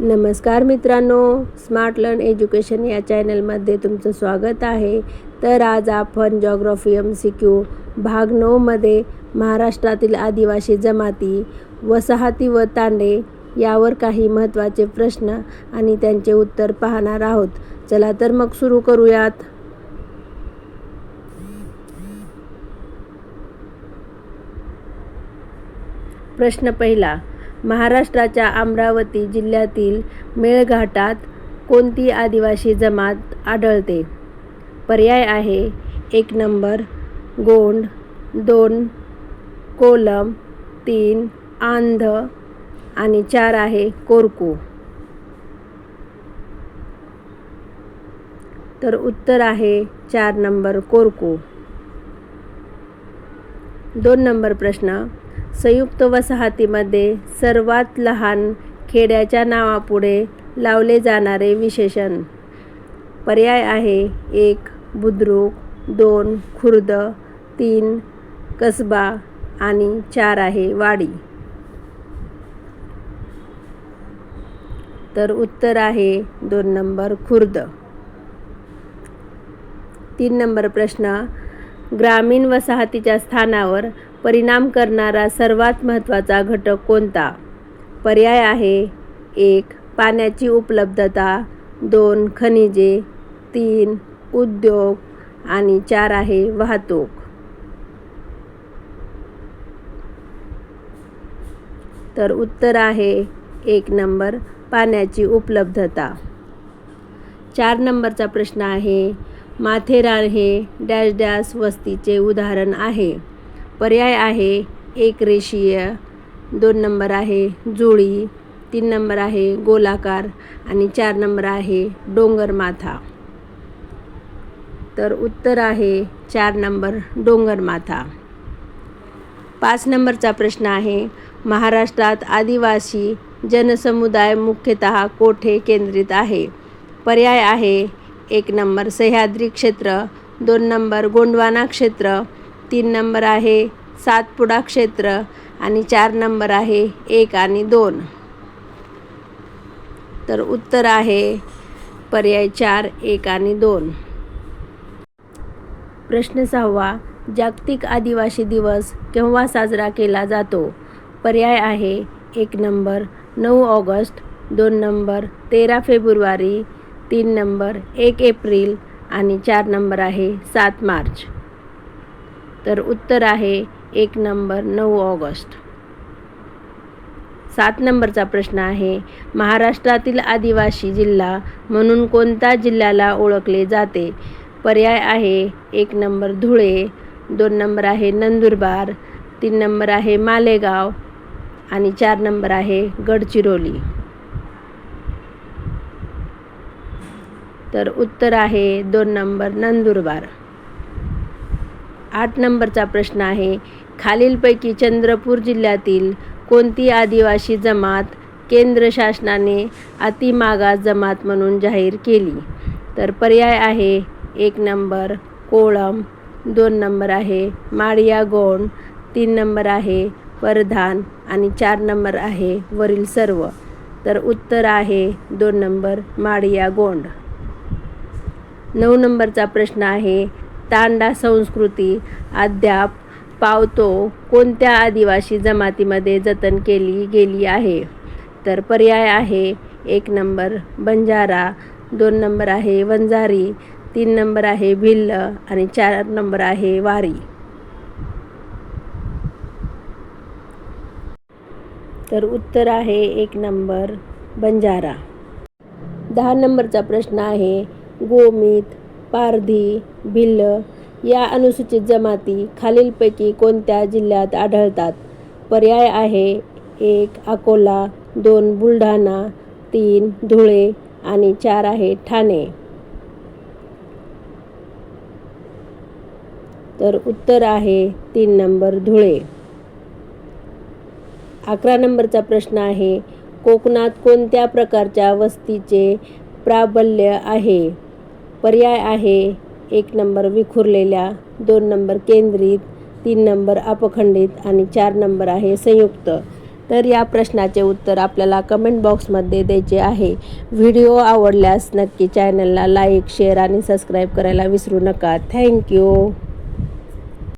नमस्कार मित्रांनो smart learn education या चॅनलमध्ये तुमचं स्वागत आहे. तर आज आपण जॉग्रॉफी एम सी क्यू भाग नऊमध्ये महाराष्ट्रातील आदिवासी जमाती वसाहती व तांडे यावर काही महत्त्वाचे प्रश्न आणि त्यांचे उत्तर पाहणार आहोत. चला तर मग सुरू करूयात. प्रश्न पहिला महाराष्ट्राच्या अमरावती जिल्ह्यातील मेळघाटात कोणती आदिवासी जमात आढळते? पर्याय आहे एक नंबर गोंड दोन कोलम तीन आंध आणि चार आहे कोरकू. तर उत्तर आहे चार नंबर कोरकू. दोन नंबर प्रश्न संयुक्त वसाहतीमध्ये सर्वात लहान खेड्याच्या नावापुढे लावले जाणारे विशेषण. पर्याय आहे एक बुद्रुक दोन खुर्द तीन कसबा आणि चार आहे वाडी. तर उत्तर आहे दोन नंबर खुर्द. तीन नंबर प्रश्न ग्रामीण वसाहतीच्या स्थानावर परिणाम करणारा सर्वात महत्त्वाचा घटक कोणता? पर्याय आहे. एक पाण्याची उपलब्धता. दोन खनिजे. तीन उद्योग. आणि चार आहे वाहतूक. तर उत्तर आहे एक नंबर पाण्याची उपलब्धता. चार नंबरचा प्रश्न आहे माथेरान हे डॅश डॅश वस्तीचे उदाहरण आहे. पर्याय आहे. एक रेषीय दोन नंबर आहे जुळी तीन नंबर आहे गोलाकार आणि चार नंबर आहे डोंगर माथा. तर उत्तर आहे चार नंबर डोंगर माथा. पाच नंबरचा प्रश्न आहे महाराष्ट्रात आदिवासी जनसमुदाय मुख्यतः कोठे केंद्रित आहे? पर्याय आहे एक नंबर सह्याद्री क्षेत्र दोन नंबर गोंडवाना क्षेत्र तीन नंबर आहे सातपुडा क्षेत्र आणि चार नंबर आहे एक आणि दोन. तर उत्तर आहे पर्याय चार एक आणि दोन. प्रश्न सहावा जागतिक आदिवासी दिवस केव्हा साजरा केला जातो? पर्याय आहे एक नंबर नऊ ऑगस्ट दोन नंबर तेरा फेब्रुवारी तीन नंबर एक एप्रिल आणि चार नंबर आहे सात मार्च. तर उत्तर आहे एक नंबर नऊ ऑगस्ट. सात नंबरचा प्रश्न आहे महाराष्ट्रातील आदिवासी जिल्हा म्हणून कोणत्या जिल्ह्याला ओळखले जाते? पर्याय आहे एक नंबर धुळे दोन नंबर आहे नंदुरबार तीन नंबर आहे मालेगाव आणि चार नंबर आहे गडचिरोली. तर उत्तर आहे दोन नंबर नंदुरबार. आठ नंबरचा प्रश्न आहे. खालीलपैकी चंद्रपूर जिल्ह्यातील कोणती आदिवासी जमात केंद्र शासनाने अतिमागास जमात म्हणून जाहीर केली? तर पर्याय आहे. एक नंबर कोळम दोन नंबर आहे माळिया गोंड तीन नंबर आहे परधान आणि चार नंबर आहे वरील सर्व. तर उत्तर आहे दोन नंबर माळिया गोंड. नऊ नंबरचा प्रश्न आहे. तांडा संस्कृती अद्याप पावतो कोणत्या आदिवासी जमातीमध्ये जतन केली गेली आहे? तर पर्याय आहे एक नंबर बंजारा दोन नंबर आहे वंजारी तीन नंबर आहे भिल्ल आणि चार नंबर आहे वारी. तर उत्तर आहे एक नंबर बंजारा. दहा नंबरचा प्रश्न आहे गोमित पारधी भिल्ल या अनुसूचित जमाती खालीलपैकी कोणत्या जिल्ह्यात आढळतात? पर्याय आहे एक अकोला दोन बुलढाणा तीन धुळे आणि चार आहे ठाणे. तर उत्तर आहे तीन नंबर धुळे. अकरा नंबरचा प्रश्न आहे कोकणात कोणत्या प्रकारच्या वस्तीचे प्राबल्य आहे? पर्याय आहे. एक नंबर विखुरलेल्या दोन नंबर केंद्रित तीन नंबर अपखंडित आणि चार नंबर आहे संयुक्त. तर या प्रश्नाचे उत्तर आपल्याला कमेंट बॉक्समध्ये द्यायचे आहे. व्हिडिओ आवडल्यास नक्की चॅनलला लाईक शेअर आणि सबस्क्राईब करायला विसरू नका. थँक्यू